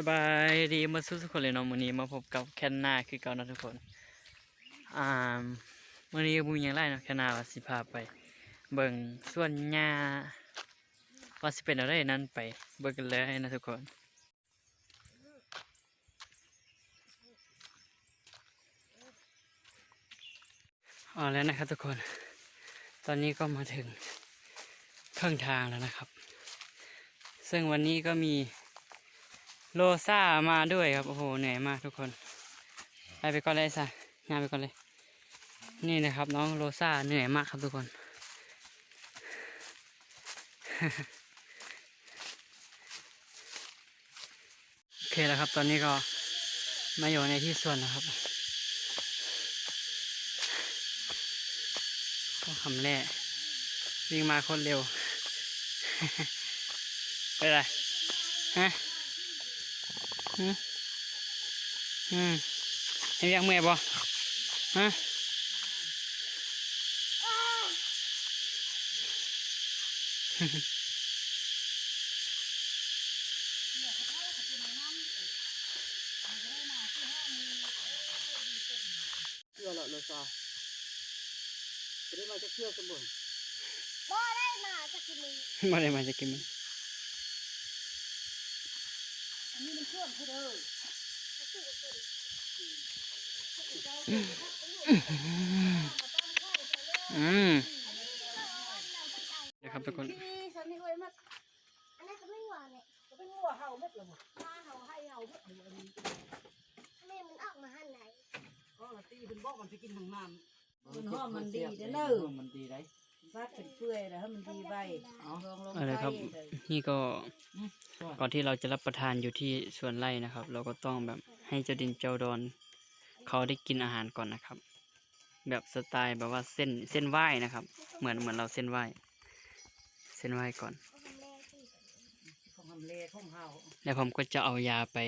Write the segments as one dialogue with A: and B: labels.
A: สบายดีมาสู้ทุกคนเลยเนาะมื้อนี้มาพบกับแคนนาคือเก่านะทุกคนอ่ามื้อนี้บ่มีหยังหลายเนาะแคนนาว่าสิพาไป เบิ่งส่วนหญ้าว่าสิเป็นอะไรนั้นไปเบิ่งกันเลยนะทุกคนเอ๋อแล้วนะครับทุกคน ตอนนี้ก็มาถึงครึ่งทางแล้วนะครับ ซึ่งวันนี้ก็มี โลซ่ามาด้วยครับ โอ้โห เหนื่อยมากทุกคน ไปไปก่อนเลยซ่างานไปก่อนเลย นี่นะครับ น้องโลซ่าเหนื่อยมากครับทุกคน โอเคแล้วครับ ตอนนี้ก็มาอยู่ในที่ส่วนนะครับก็คำแร่วิ่งมาคนเร็ว เป็นไร ฮะ อืมอืมเห็นยังเมื่อยบ่ฮะเชื่อแล้วเลยซาจะได้มาจะเชื่อสมบูรณ์
B: บ่ได้มาจากที่มึง
A: มาได้มาจะกินมัน
B: อันนี้มันเชื่อมเขาเด้อ
A: อืมเดี๋ยวครับทุกคน
B: ที่สนิทเลยมากอันนั้นก็ไม่หวานเนี่ยก็เป็นหัวเห่าเม็ดเลยมาเห่าให้เห่าเม็ดเลยอันนี้แม่มันออกมาหันไหน
C: ก็ละตีเป็นบอกมันจะกินของน้ำ
D: มันหอมมันดีเด้อเนอะ
A: มันดีได้
D: ฟาดเป็นเปื่อยแล้วให้มันดีไว้ลองลง
A: อะไรครับ
D: ไปเลย
A: นี่ก็ ก่อนที่เราจะรับประทานอยู่ที่สวนไร่นะครับ เราก็ต้องแบบให้เจ้าดินเจ้าดอนเขาได้กินอาหารก่อนนะครับ แบบสไตล์แบบว่าเส้นเส้นไหว้นะครับ เหมือนเหมือนเราเส้นไหว้เส้นไหว้ก่อนแล้วผมก็จะเอายาไป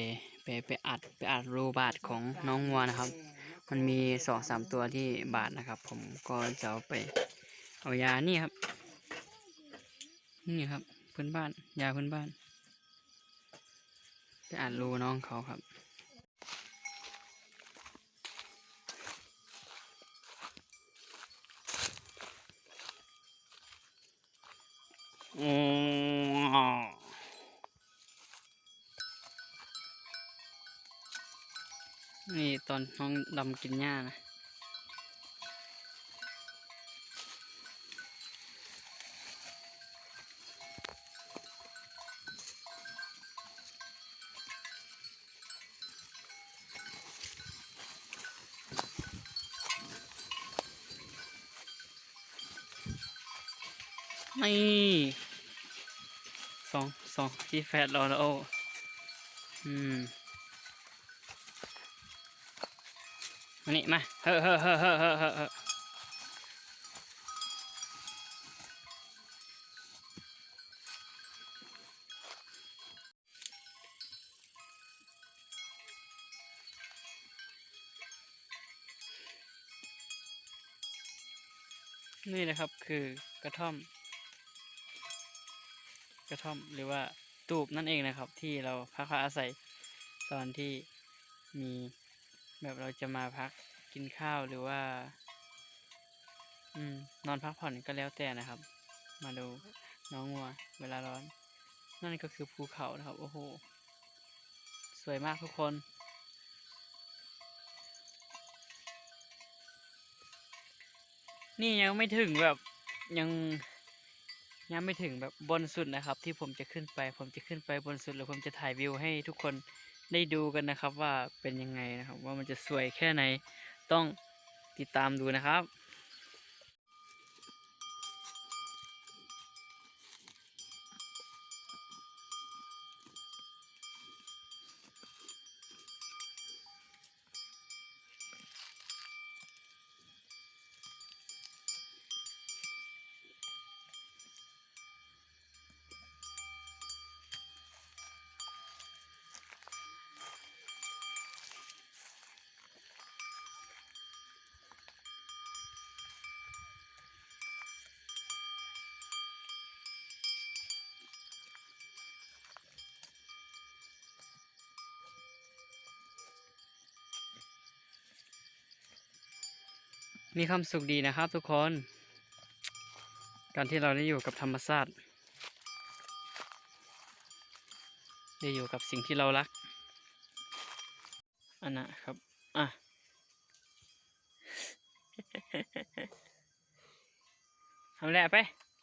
A: ไปไปอัดไปอัดรูบาดของน้องงัวนะครับ มันมีสองสามตัวที่บาดนะครับ ผมก็จะเอาไปเอายานี่ครับ นี่ครับพื้นบ้านยาพื้นบ้าน ไปอัดรูน้องเขาครับ อืมนี่ตอนน้องดำกินหญ้านะ นี่สองสองที่แฟดรอแล้วอ้อืมมานี่มาเฮ้เฮ้อเฮ้อเฮ้อเฮ้อเฮ้อเฮ้อนี่นะครับคือกระท่อม กระท่อมหรือว่าตูบนั่นเองนะครับ ที่เราพักอาศัยตอนที่มีแบบเราจะมาพักกินข้าวหรือว่า อืม นอนพักผ่อนก็แล้วแต่นะครับ มาดูน้องงัว เวลาร้อน นั่นก็คือภูเขานะครับ โอ้โห สวยมากทุกคนนี่ยังไม่ถึงแบบยัง ยังไม่ถึงแบบบนสุดนะครับ ที่ผมจะขึ้นไป ผมจะขึ้นไปบนสุดแล้วผมจะถ่ายวิวให้ทุกคนได้ดูกันนะครับว่าเป็นยังไงนะครับ ว่ามันจะสวยแค่ไหนต้องติดตามดูนะครับ มีความสุขดีนะครับทุกคน การที่เราได้อยู่กับธรรมชาติได้อยู่กับสิ่งที่เรารัก อันนะครับ อะ ทำแหละไป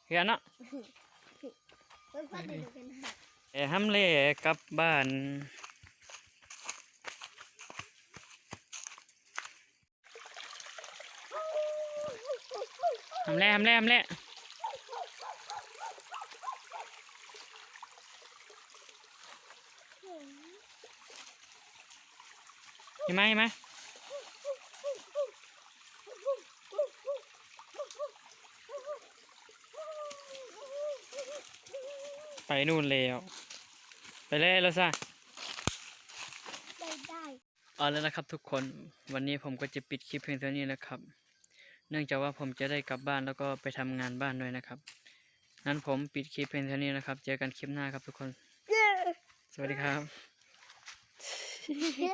A: เฮือเนาะ
B: เอ
A: ห้ำเล่กลับบ้านำแหล่ทำแหล่ทำแหล่เห็นไหมเห็นไหมไปนู่นแล้ว ไปเลยแล้วซะ
B: ได้ได้
A: เอาแล้วนะครับทุกคนวันนี้ผมก็จะปิดคลิปเพียงเท่านี้นะครับ เนื่องจากว่าผมจะได้กลับบ้านแล้วก็ไปทำงานบ้านด้วยนะครับ นั้นผมปิดคลิปเพียงเท่านี้นะครับ เจอกันคลิปหน้าครับทุกคน สวัสดีครับ
B: เย้